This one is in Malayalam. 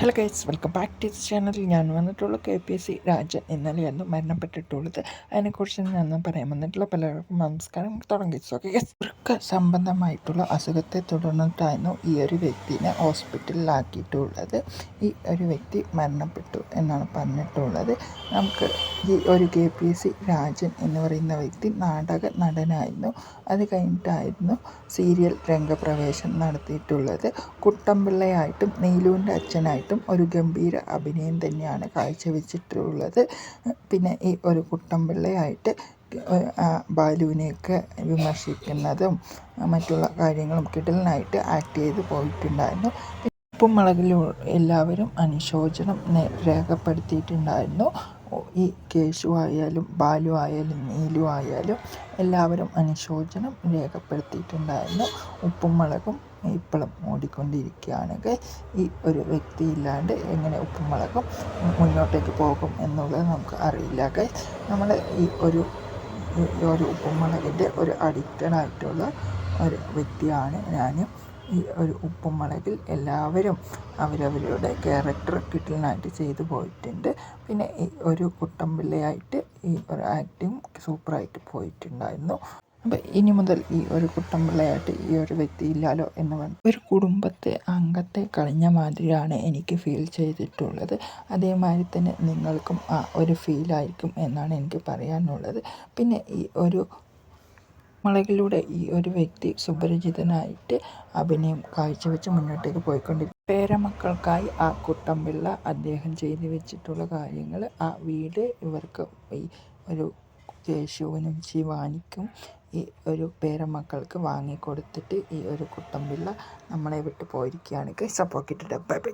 Hello guys welcome back to this channel ഞാൻ വന്നിട്ടുള്ള K P S C Rajan ഇന്നലെയായിരുന്നു മരണപ്പെട്ടിട്ടുള്ളത്. അതിനെക്കുറിച്ച് ഞാൻ പറയാൻ വന്നിട്ടുള്ള പലർക്കും നമസ്കാരം തുടങ്ങി. ഓക്കെ ഗൈസ് വൃക്ക സംബന്ധമായിട്ടുള്ള അസുഖത്തെ തുടർന്നിട്ടായിരുന്നു ഈ ഒരു വ്യക്തിനെ ഹോസ്പിറ്റലിലാക്കിയിട്ടുള്ളത്. ഈ ഒരു വ്യക്തി മരണപ്പെട്ടു എന്നാണ് പറഞ്ഞിട്ടുള്ളത്. നമുക്ക് ഈ ഒരു K P S C Rajan എന്ന് പറയുന്ന വ്യക്തി നാടക നടനായിരുന്നു. അത് കഴിഞ്ഞിട്ടായിരുന്നു സീരിയൽ രംഗപ്രവേശം നടത്തിയിട്ടുള്ളത്. കുട്ടമ്പിള്ളയായിട്ടും നീലുവിന്റെ അച്ഛനായിട്ടും ഒരു ഗംഭീര അഭിനയം തന്നെയാണ് കാഴ്ചവെച്ചിട്ടുള്ളത്. പിന്നെ ഈ ഒരു കുട്ടമ്പിള്ളയായിട്ട് ബാലുവിനെയൊക്കെ വിമർശിക്കുന്നതും മറ്റുള്ള കാര്യങ്ങളും കിടലിനായിട്ട് ആക്ട് ചെയ്ത് പോയിട്ടുണ്ടായിരുന്നു. ഉപ്പും മുളകിലും എല്ലാവരും അനുശോചനം രേഖപ്പെടുത്തിയിട്ടുണ്ടായിരുന്നു. ഈ കേശു ആയാലും ബാലു ആയാലും നീലു ആയാലും എല്ലാവരും അനുശോചനം രേഖപ്പെടുത്തിയിട്ടുണ്ടായിരുന്നു. ഉപ്പും മുളകും ഇപ്പോഴും ഓടിക്കൊണ്ടിരിക്കുകയാണെങ്കിൽ ഈ ഒരു വ്യക്തി ഇല്ലാണ്ട് എങ്ങനെ ഉപ്പും മുളകും മുന്നോട്ടേക്ക് പോകും എന്നുള്ളത് നമുക്ക് അറിയില്ല. നമ്മൾ ഈ ഒരു ഒരു ഉപ്പും മുളകിന്റെ ഒരു അഡിക്റ്റഡ് ആയിട്ടുള്ള ഒരു വ്യക്തിയാണ് ഞാൻ ഈ ഒരു ഉപ്പും മുളകിൽ എല്ലാവരും അവരവരുടെ ക്യാരക്ടർ കിട്ടലിനായിട്ട് ചെയ്തു പോയിട്ടുണ്ട്. പിന്നെ ഈ ഒരു കുട്ടമ്പിള്ളയായിട്ട് ഈ ഒരു ആക്ടിങ് സൂപ്പറായിട്ട് പോയിട്ടുണ്ടായിരുന്നു. അപ്പോൾ ഇനി മുതൽ ഈ ഒരു കുട്ടമ്പിള്ളയായിട്ട് ഈ ഒരു വ്യക്തി ഇല്ലാലോ എന്ന് പറഞ്ഞു ഒരു കുടുംബത്തെ അംഗത്തെ കളഞ്ഞ മാതിരിയാണ് എനിക്ക് ഫീൽ ചെയ്തിട്ടുള്ളത്. അതേമാതിരി തന്നെ നിങ്ങൾക്കും ആ ഒരു ഫീലായിരിക്കും എന്നാണ് എനിക്ക് പറയാനുള്ളത്. പിന്നെ ഈ ഒരു മുളകിലൂടെ ഈ ഒരു വ്യക്തി സുപരിചിതനായിട്ട് അഭിനയം കാഴ്ചവെച്ച് മുന്നോട്ടേക്ക് പോയിക്കൊണ്ടിരിക്കും പേരമക്കൾക്കായി ആ കുട്ടമ്പിള്ള അദ്ദേഹം ചെയ്തു വെച്ചിട്ടുള്ള കാര്യങ്ങൾ ആ വീട് ഇവർക്ക് ഈ ഒരു കേശുവിനും ശിവാനിക്കും ഈ ഒരു പേരമക്കൾക്ക് വാങ്ങിക്കൊടുത്തിട്ട് ഈ ഒരു കുട്ടമ്പിള്ള നമ്മളെ വിട്ട് പോയിരിക്കുകയാണ്. Support bye bye